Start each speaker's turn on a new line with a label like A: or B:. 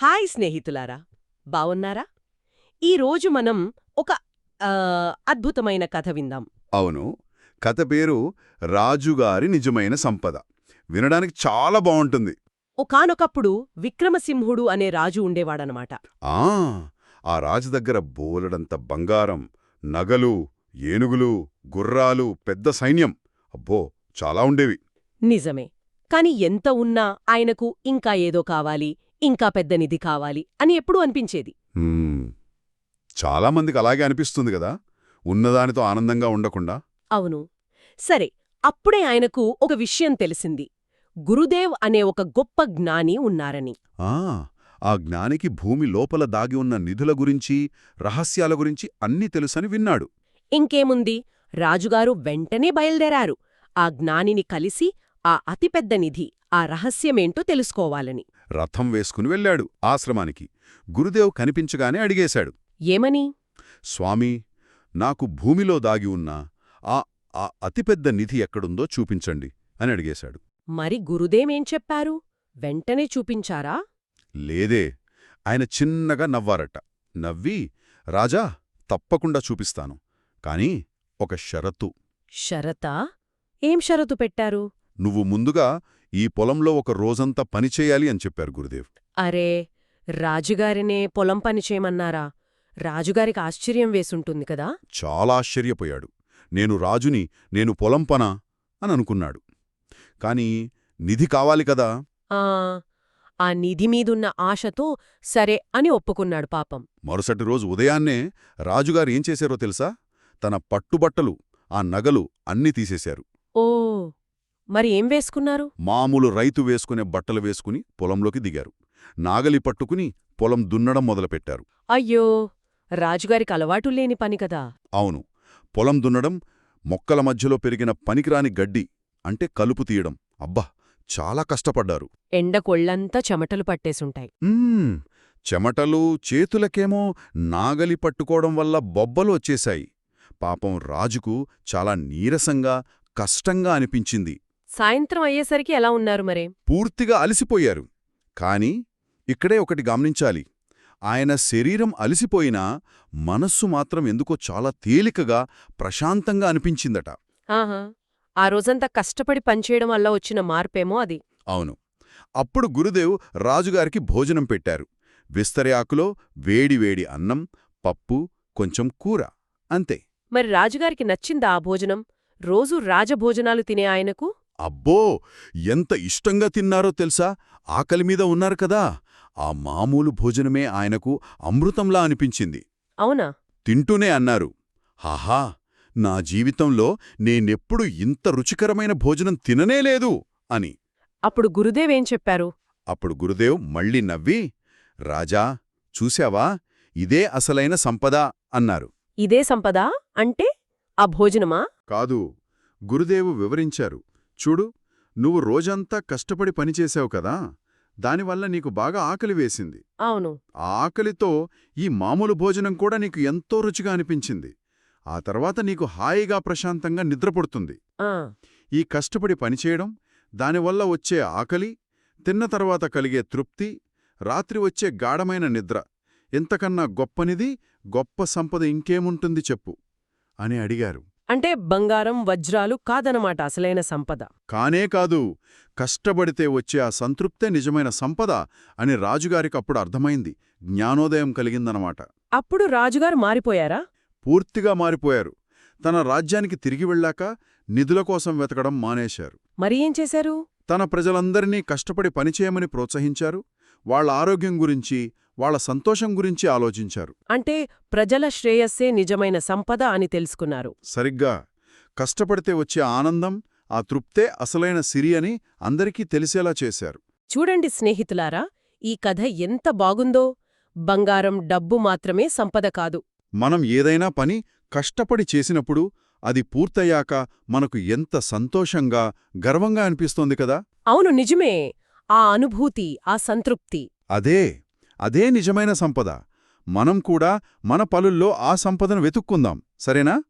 A: Hi స్నేహితులారా బావున్నారా? ఈరోజు మనం ఒక అద్భుతమైన కథ విందాం.
B: అవును. కథ పేరు రాజుగారి నిజమైన సంపద. వినడానికి చాలా బావుంటుంది.
A: ఒకానొకప్పుడు విక్రమసింహుడు అనే రాజు ఉండేవాడనమాట.
B: ఆ ఆ రాజు దగ్గర బోలెడంత బంగారం నగలు ఏనుగులు గుర్రాలు పెద్ద సైన్యం. అబ్బో చాలా ఉండేవి.
A: నిజమే. కాని ఎంత ఉన్నా ఆయనకు ఇంకా ఏదో కావాలి. ఇంకా పెద్ద నిధి కావాలి అని ఎప్పుడూ అనిపించేది.
B: హ్మ్. చాలా మందికి అలాగే అనిపిస్తుంది కదా. ఉన్నదానితో ఆనందంగా ఉండకుండా.
A: అవును. సరే అప్పుడే ఆయనకు ఒక విషయం తెలిసింది. గురుదేవ్ అనే ఒక గొప్ప జ్ఞాని ఉన్నారని.
B: ఆ ఆ జ్ఞానికి భూమి లోపల దాగి ఉన్న నిధుల గురించి రహస్యాల గురించి అన్నీ తెలుసని విన్నాడు.
A: ఇంకేముంది? రాజుగారు వెంటనే బయల్దేరారు. ఆ జ్ఞానిని కలిసి ఆ అతిపెద్ద నిధి ఆ రహస్యమేంటో తెలుసుకోవాలని.
B: రథం వేసుకుని వెళ్ళాడు ఆశ్రమానికి. గురుదేవ్ కనిపించగానే అడిగేశాడు.
A: ఏమని?
B: స్వామీ నాకు భూమిలో దాగి ఉన్న ఆ ఆ అతిపెద్ద నిధి ఎక్కడుందో చూపించండి అని అడిగేశాడు.
A: మరి గురుదేమేం చెప్పారు? వెంటనే చూపించారా?
B: లేదే ఆయన చిన్నగా నవ్వారట. నవ్వి రాజా తప్పకుండా చూపిస్తాను. కాని ఒక షరతు.
A: షరతా? ఏం షరతు పెట్టారు?
B: నువ్వు ముందుగా ఈ పొలంలో ఒక రోజంతా పనిచేయాలి అని చెప్పారు గురుదేవ్.
A: అరే రాజుగారినే పొలం పని చేయమన్నారా? రాజుగారికి ఆశ్చర్యం వేసుంటుంది కదా?
B: చాలా ఆశ్చర్యపోయాడు. నేను రాజుని నేను పొలం పనా? అని అనుకున్నాడు. కాని నిధి కావాలి కదా?
A: ఆ ఆ నిధి మీదున్న ఆశతో సరే అని ఒప్పుకున్నాడు పాపం.
B: మరుసటి రోజు ఉదయాన్నే రాజుగారు ఏం చేశారో తెలుసా? తన పట్టుబట్టలు ఆ నగలు అన్నీ తీసేశారు.
A: ఓ మరి ఏం వేసుకున్నారు?
B: మామూలు రైతు వేసుకునే బట్టలు వేసుకుని పొలంలోకి దిగారు. నాగలి పట్టుకుని పొలం దున్నడం మొదలుపెట్టారు.
A: అయ్యో! రాజుగారికి అలవాటు లేని పని కదా.
B: అవును. పొలం దున్నడం మొక్కల మధ్యలో పెరిగిన పనికిరాని గడ్డి అంటే కలుపు తీయడం. అబ్బా! చాలా కష్టపడ్డారు.
A: ఎండకొళ్ళంతా చెమటలు పట్టేసుంటాయి.
B: చెమటలు చేతులకేమో నాగలి పట్టుకోవడం వల్ల బొబ్బలు వచ్చేశాయి. పాపం రాజుకు చాలా నీరసంగా కష్టంగా అనిపించింది.
A: సాయంత్రం అయ్యేసరికి ఎలా ఉన్నారు మరే?
B: పూర్తిగా అలసిపోయారు. కాని ఇక్కడే ఒకటి గమనించాలి. ఆయన శరీరం అలసిపోయినా మనస్సు మాత్రం ఎందుకో చాలా తేలికగా ప్రశాంతంగా అనిపించిందట.
A: ఆహా! ఆ రోజంతా కష్టపడి పనిచేయడం వల్ల వచ్చిన మార్పేమో అది.
B: అవును. అప్పుడు గురుదేవ్ రాజుగారికి భోజనం పెట్టారు. విస్తరి ఆకులో వేడివేడి అన్నం పప్పు కొంచెం కూర అంతే.
A: మరి రాజుగారికి నచ్చిందా ఆ భోజనం? రోజూ రాజభోజనాలు తినే ఆయనకు?
B: అబ్బో ఎంత ఇష్టంగా తిన్నారో తెలుసా? ఆకలి మీద ఉన్నారు కదా. ఆ మామూలు భోజనమే ఆయనకు అమృతంలా అనిపించింది.
A: అవునా?
B: తింటూనే అన్నారు. హాహా నా జీవితంలో నేనెప్పుడు ఇంత రుచికరమైన భోజనం తిననేలేదు అని.
A: అప్పుడు గురుదేవేం చెప్పారు?
B: అప్పుడు గురుదేవ్ మళ్ళీ నవ్వి రాజా చూశావా? ఇదే అసలైన సంపద అన్నారు.
A: ఇదే సంపద అంటే ఆ భోజనమా?
B: కాదు గురుదేవు వివరించారు. చూడు నువ్వు రోజంతా కష్టపడి పనిచేశావు కదా దానివల్ల నీకు బాగా ఆకలి వేసింది.
A: అవును.
B: ఆ ఆకలితో ఈ మామూలు భోజనం కూడా నీకు ఎంతో రుచిగా అనిపించింది. ఆ తర్వాత నీకు హాయిగా ప్రశాంతంగా నిద్రపడుతుంది. ఈ కష్టపడి పనిచేయడం దానివల్ల వచ్చే ఆకలి తిన్న తర్వాత కలిగే తృప్తి రాత్రి వచ్చే గాఢమైన నిద్ర ఎంతకన్నా గొప్పనిది గొప్ప సంపద ఇంకేముంటుంది చెప్పు అని అడిగారు.
A: అంటే బంగారం వజ్రాలు కాదనమాట అసలైన సంపద.
B: కానే కాదు కష్టపడితే వచ్చే ఆ సంతృప్తే నిజమైన సంపద అని రాజుగారికప్పుడు అర్థమైంది. జ్ఞానోదయం కలిగిందనమాట
A: అప్పుడు రాజుగారు మారిపోయారా?
B: పూర్తిగా మారిపోయారు. తన రాజ్యానికి తిరిగి వెళ్ళాక నిధుల కోసం వెతకడం మానేశారు.
A: మరి ఏం చేశారు?
B: తన ప్రజలందరినీ కష్టపడి పనిచేయమని ప్రోత్సహించారు. వాళ్ళ ఆరోగ్యం గురించి వాళ్ళ సంతోషం గురించి ఆలోచించారు.
A: అంటే ప్రజల శ్రేయస్సే నిజమైన సంపద అని తెలుసుకున్నారు.
B: సరిగ్గా. కష్టపడితే వచ్చే ఆనందం ఆ తృప్తే అసలైన సిరి అని అందరికీ తెలిసేలా చేశారు.
A: చూడండి స్నేహితులారా ఈ కథ ఎంత బాగుందో. బంగారం డబ్బు మాత్రమే సంపద కాదు.
B: మనం ఏదైనా పని కష్టపడి చేసినప్పుడు అది పూర్తయ్యాక మనకు ఎంత సంతోషంగా గర్వంగా అనిపిస్తోంది కదా?
A: అవును నిజమే. ఆ అనుభూతి ఆ సంతృప్తి.
B: అదే. అదే నిజమైన సంపద. మనం కూడా మన పలుల్లో ఆ సంపదను వెతుక్కుందాం. సరేనా?